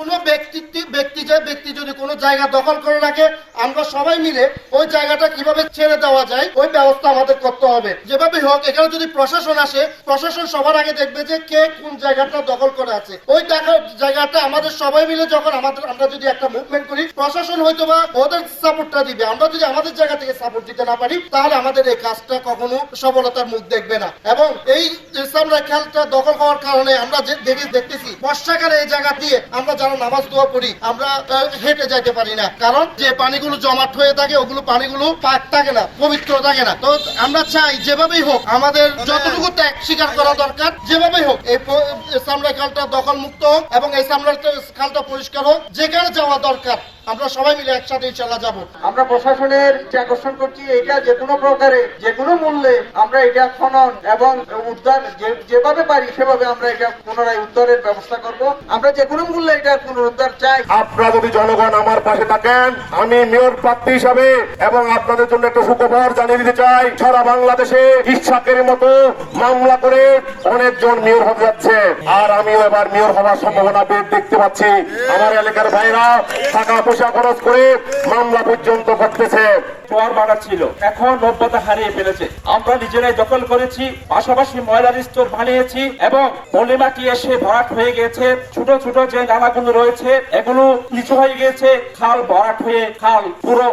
কোনো ব্যক্তি ব্যক্তি যে ব্যক্তি যদি কোনো জায়গা দখল করে রাখে আমরা সবাই মিলে ওই জায়গাটা কীভাবে ছেড়ে দেওয়া যায়, ওই ব্যবস্থা আমাদের করতে হবে। যেভাবে হোক, এখানে যদি প্রশাসন আসে, প্রশাসন সবার আগে দেখবে যে কে কোন জায়গাটা দখল করে আছে। ওই জায়গাটা আমাদের সবাই মিলে যখন আমাদের আমরা যদি একটা মুভমেন্ট করি, প্রশাসন হয়তো বা ওদের সাপোর্টটা দিবে। আমরা যদি আমাদের জায়গা থেকে সাপোর্ট দিতে না পারি, তাহলে আমাদের এই কাজটা কখনো সফলতার মুখ দেখবে না। এবং এই ইসলামরা খেলটা দখল হওয়ার কারণে আমরা দেখে দেখতেছি, বর্ষাকালে এই জায়গা দিয়ে আমরা যারা নামাজ দোয়া পড়ি, আমরা হেঁটে যাইতে পারি না। কারণ যে পানিগুলো জমাট হয়ে থাকে ওগুলো পানিগুলো পাক থাকে না পবিত্র থাকে না। তো আমরা চাই যেভাবেই হোক আমাদের যতটুকু ত্যাগ স্বীকার করা দরকার যেভাবেই হোক এই সামরাই খালটা দখল মুক্ত হোক এবং এই সামরাই খালটা পরিষ্কার হোক যেখানে যাওয়া দরকার। আমরা সবাই মিলে একসাথে ইনশাল্লাহ যাব। আমরা প্রশাসনের যে আকর্ষণ করছি এটা যে কোনো প্রকারে যে কোনো মূল্যে আমরা এটা খনন এবং উদ্ধার যেভাবে পারি সেভাবে আমরা এটা পুনরায় উদ্ধারের ব্যবস্থা করব। আমরা যে কোনো মূল্যে এটা পুনরুদ্ধার চাই। আপনারা যদি জনগণ আমার পাশে থাকেন আমি মেয়র প্রার্থী হিসাবে এবং আপনাদের জন্য একটা সুখবর জানিয়ে দিতে চাই সারা বাংলাদেশে ইচ্ছাকের মতো মামলা করে অনেকজন মেয়র হতে যাচ্ছে। আর আমিও এবার মেয়র হওয়ার সম্ভাবনা বেশ দেখতে পাচ্ছি। আমার এলাকার ভাইরা টাকা পয়সা খরচ করে মামলা পর্যন্ত করতেছে। ছিল এখন নব্যতা হারিয়ে ফেলেছে। আমরা নিজেরাই দখল করেছি, পাশাপাশি ময়লার স্তর বানিয়েছি এবং পলিমাটি এসে ভরাট হয়ে গেছে। ছোট ছোট যে নালাগুলো রয়েছে, এগুলো নিচু হয়ে গেছে। খাল ভরাট হয়ে খাল পুরো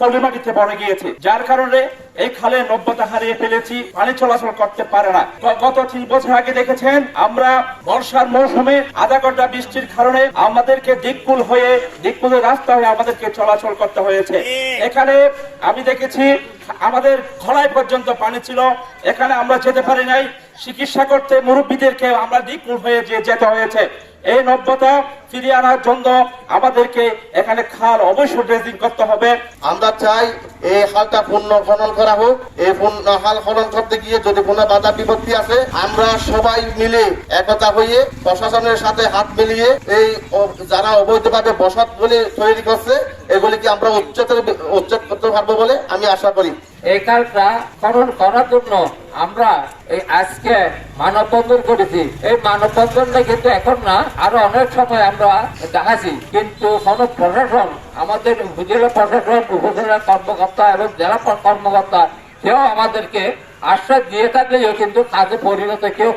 পলিমাটিতে ভরে গিয়েছে। যার কারণে এই খালে নব্যতা হারিয়ে ফেলেছি, পানি চলাচল করতে পারে না। গত তিন বছর আগে দেখেছেন, আমরা বর্ষার মৌসুমে আধা ঘণ্টা বৃষ্টির কারণে আমাদেরকে দিককুল হয়ে দিককুলের রাস্তা হয়ে আমাদেরকে চলাচল করতে হয়েছে। এখানে আমি দেখেছি, আমাদের খড়াই পর্যন্ত পানি ছিল, এখানে আমরা যেতে পারি নাই। চিকিৎসা করতে মুরব্বীদেরকে আমরা দিককুল হয়ে যেতে হয়েছে। এই নব্যতা ফিরিয়ে আনার জন্য আমাদেরকে এখানে খাল অবশ্যই ড্রেসিং করতে হবে। আমরা চাই এই হালটা পূর্ণ খনন করা হোক। এই পূর্ণ হাল খনন করতে গিয়ে যদি কোনো বাধা বিপত্তি আছে আমরা সবাই মিলে একতা হয়ে প্রশাসনের সাথে হাত মিলিয়ে এই যারা অবৈধভাবে বসত বলে তৈরি করছে এগুলিকে আমরা উচ্চতর উচ্ছেদ করতে পারব বলে আমি আশা করি। এই কাজটা খনন করার জন্য আমরা এই আজকে মানববন্ধন করেছি। এই মানববন্ধনটা কিন্তু এখন না, আরও অনেক সময় আমরা দেখাছি কিন্তু কোন প্রশাসন, আমাদের উপজেলা প্রশাসন, উপজেলা কর্মকর্তা এবং জেলা কর্মকর্তা, কেউ আমাদেরকে আশ্বাস দিয়ে থাকলেও কিন্তু কাজে পরিণত কেউ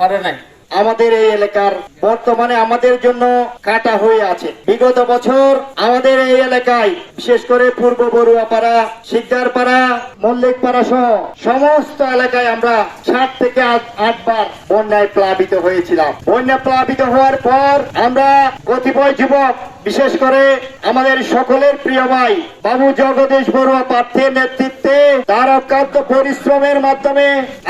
করে নাই। আমাদের এই এলাকার বর্তমানে আমাদের জন্য কাটা হয়ে আছে। বিগত বছর আমাদের এই এলাকায়, বিশেষ করে পূর্ব বড়ুয়াপাড়া, শিকদারপাড়া, মল্লিকপাড়া সহ সমস্ত এলাকায় আমরা সাত থেকে আট- আটবার বন্যায় প্লাবিত হয়েছিলাম। বন্যা প্লাবিত হওয়ার পর আমরা কতিপয় যুবক বিশেষ করে আমাদের সকলের প্রিয় ভাই বাবু জগদীশ বড়ুয়া প্রার্থীর নেতৃত্বে তার অক্লান্ত পরিশ্রমের মাধ্যমে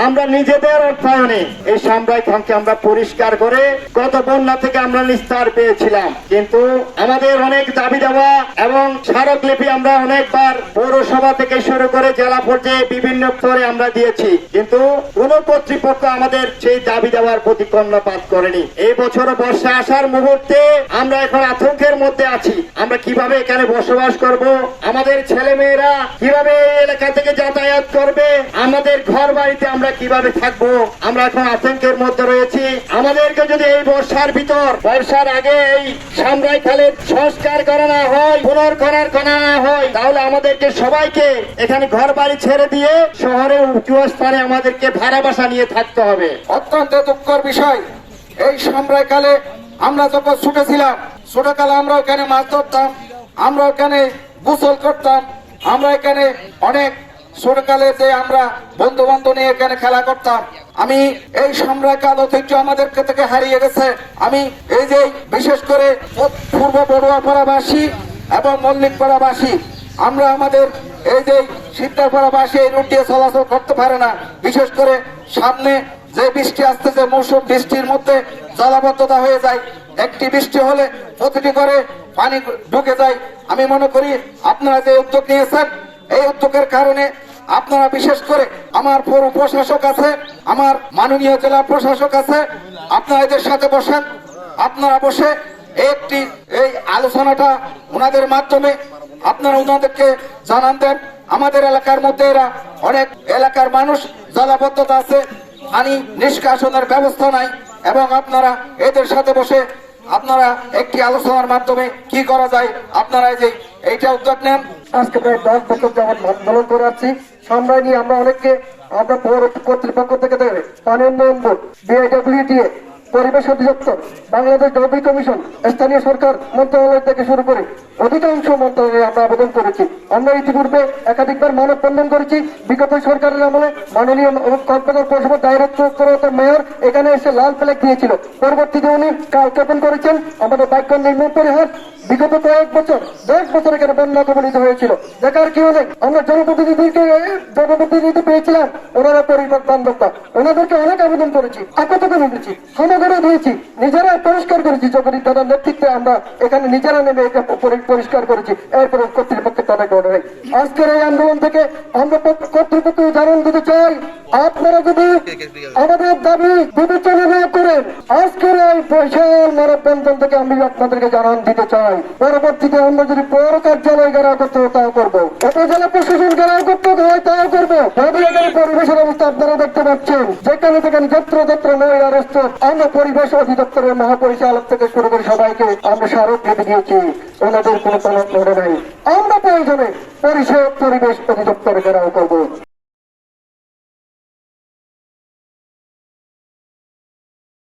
আমরা নিজেদের অর্থায়নে এই সাম্রাই খানকে আমরা পরিষ্কার করে গত বন্যা থেকে আমরা নিস্তার পেয়েছিলাম। কিন্তু আমাদের অনেক দাবি দেওয়া এবং স্মারকলিপি আমরা অনেকবার পৌরসভা থেকে শুরু করে জেলা পর্যায়ে বিভিন্ন স্তরে আমরা দিয়েছি। কিন্তু কোন কর্তৃপক্ষ আমাদের সেই দাবি দেওয়ার প্রতি কর্ণপাত করেনি। এই বছর বর্ষা আসার মুহূর্তে আমরা এখন আতঙ্কের মধ্যে আছি। আমরা কীভাবে এখানে বসবাস করব? আমাদের ছেলে মেয়েরা কীভাবে এলাকা থেকে যাতায়াত করবে? আমাদের ঘর বাড়িতে আমরা কীভাবে থাকব? আমরা এখন আতঙ্কের মধ্যে রয়েছি। আমাদেরকে যদি এই বর্ষার ভিতর, বর্ষার আগে এই সামরাই খালের সংস্কার করা না হয় পুনর্করার করা না হয়, তাহলে আমাদেরকে সবাইকে এখানে ঘর বাড়ি ছেড়ে দিয়ে শহরে উঁচু স্থানে আমাদেরকে ভাড়া বাসা নিয়ে থাকতে হবে। অত্যন্ত দুঃখর বিষয়, এই সাম্রাজ্যকালে আমরা যখন ছুটেছিলাম ছোটকালে আমরা ওখানে মাছ ধরতাম, আমরা ওখানে গোসল করতাম, আমরা এখানে অনেক ছোটকালে যে আমরা বন্ধু বান্ধব নিয়ে এখানে খেলা করতাম। আমি এই সাম্রাজ্যকাল ঐতিহ্য আমাদের থেকে হারিয়ে গেছে। আমি এই যে বিশেষ করে পূর্ব বড়ুয়াপাড়াবাসী এবং মল্লিক মল্লিকপাড়াবাসী, আমরা আমাদের এই যে সিদ্ধারপাড়াবাসী এই রুট দিয়ে চলাচল করতে পারে না। বিশেষ করে সামনে যে বৃষ্টি আসতেছে, মৌসুম বৃষ্টির মধ্যে জলাবদ্ধতা হয়ে যায়। একটি বৃষ্টি হলে প্রতিটি করে পানি ঢুকে যায়। আমি মনে করি আপনারা যে উদ্যোগ নিয়েছেন, এই উদ্যোগের কারণে আপনারা বিশেষ করে আমার পৌর প্রশাসক আছে, আমার মাননীয় জেলা প্রশাসক আছে, আপনারা এদের সাথে বসেন। আপনারা বসে একটি এই আলোচনাটা ওনাদের মাধ্যমে আপনারা ওনাদেরকে জানান দেন। আমাদের এলাকার মধ্যে এরা অনেক এলাকার মানুষ জলাবদ্ধতা আছে পানি নিষ্কাশনের ব্যবস্থা নাই, এবং আপনারা এদের সাথে বসে আপনারা একটি আলোচনার মাধ্যমে কি করা যায়, আপনারা যে এইটা উদ্যোগ নেন। আজকে প্রায় দশ বছর যেমন আন্দোলন করে আসছি। সামরাই নিয়ে আমরা অনেককে আমরা পৌর কর্তৃপক্ষ থেকে পানি উন্নয়ন বোর্ড বিআইডব্লিউটিএ পরিবেশ অধিদপ্তর, বাংলাদেশ ডবি কমিশন, স্থানীয় সরকার, মন্ত্রণালয় থেকে শুরু করে অধিকাংশ মন্ত্রণালয়ে আমরা আবেদন করেছি। আমরা ইতিপূর্বে একাধিকবার মানব বন্ধন করেছি। বিগত সরকারের আমলে মাননীয় কল্পনার পৌরসভা ডাইরেক্টর মেয়র এখানে এসে লাল ফ্ল্যাগ দিয়েছিল। পরবর্তীতে উনি জ্ঞাপন করেছেন। আমাদের বাক্য নির্মূল পরিহার বিগত কয়েক বছর, দশ বছর এখানে বন্যা কবলিত হয়েছিল। দেখার কি নেই আমরা জনপ্রতিনিধিকে জনপ্রতিনিধি পেয়েছিলাম, ওনারা পরিবার বান্ধব না। ওনাদেরকে অনেক আবেদন করেছি আপাতত দিয়েছি সমগ্র দিয়েছি নিজেরা পরিষ্কার করেছি, যখনই তারা নেতৃত্বে আমরা এখানে নিজেরা নেমে এটা পরিষ্কার করেছি, এরপরে কর্তৃপক্ষের তাদের আজকের এই আন্দোলন থেকে আমরা কর্তৃপক্ষ জানান দিতে চাই আপনারা যদি আমাদের দাবি বিবেচনা না করেন, আজকের এই বিশাল মানববন্ধন থেকে আমি আপনাদেরকে জানান দিতে চাই। পরবর্তীতে আমরা যদি পৌর কার্যালয় ঘেরাও করতে হয়, তাও করব। উপজেলা প্রশাসন ঘেরাও করতে হয়, তাও করব। পরিবেশের অবস্থা আপনারা দেখতে পাচ্ছেন। যেখানে যেখানে যত্র যত্র নয় আরস্ত আমরা পরিবেশ অধিদপ্তরের মহাপরিচালক থেকে শুরু করে সবাইকে আমরা স্মারক ভেবে দিয়েছি। ওনাদের কোনো করে নাই। আমরা প্রয়োজনে পরিষদ পরিবেশ অধিদপ্তরে ঘেরাও করব।